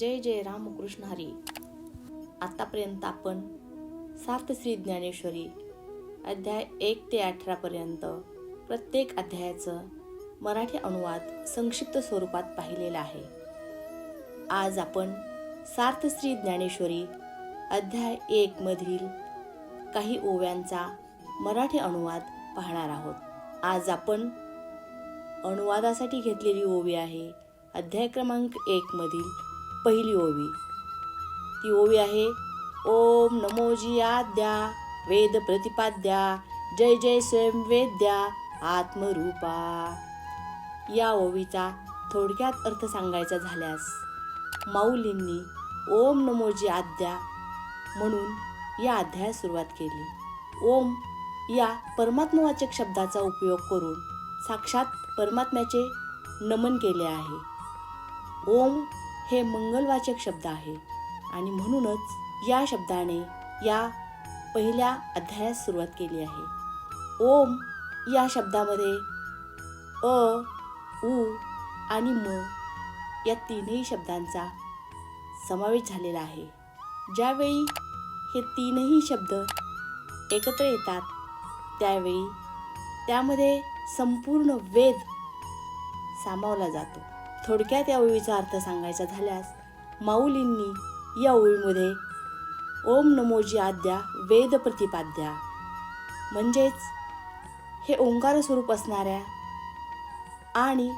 जय जय रामकृष्ण हरी. आतापर्यंत आपण सात श्री ज्ञानेश्वरी अध्याय एक ते अठरापर्यंत प्रत्येक अध्यायाचं मराठी अनुवाद संक्षिप्त स्वरूपात पाहिलेला आहे. आज आपण सार्थ श्री ज्ञानेश्वरी अध्याय एक मधील काही ओव्यांचा मराठी अनुवाद पाहणार आहोत. आज आपण अनुवादासाठी घेतलेली ओवी आहे अध्याय क्रमांक एक मधील पहिली ओवी. ती ओवी आहे ओम नमोजी आद्या वेद प्रतिपाद्या जय जय स्वयंवेद्या आत्मरूपा. या ओवीचा थोडक्यात अर्थ सांगायचा झाल्यास माऊलींनी ओम नमोजी आद्या म्हणून या अध्यायास सुरुवात केली. ओम या परमात्मवाचक शब्दाचा उपयोग करून साक्षात परमात्म्याचे नमन केले आहे. ओम हे मंगलवाचक शब्द आहे. आणि म्हणूनच या शब्दाने या पहिल्या अध्यायास सुरुवात केली आहे. ओम या शब्दामध्ये अ उ आणि म या तीनही शब्दांचा समावेश झालेला आहे. ज्यावेळी हे तीनही शब्द एकत्र येतात त्यावेळी त्यामध्ये संपूर्ण वेद सामावला जातो. थोडक्यात या ओळीचा अर्थ सांगायचा झाल्यास माऊलींनी या ओळीमध्ये ओम नमोजी आद्या वेद प्रतिपाद्या. म्हणजेच हे ओंकार स्वरूप असणाऱ्या आणि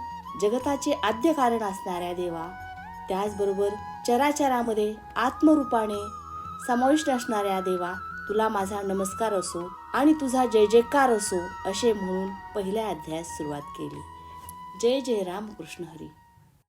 जगताचे आद्य कारण असणाऱ्या देवा त्याचबरोबर चराचरामध्ये आत्मरूपाने समाविष्ट असणाऱ्या देवा तुला माझा नमस्कार असो आणि तुझा जय जयकार असो असे म्हणून पहिल्या अध्यायास सुरुवात केली. जय जय रामकृष्ण हरी.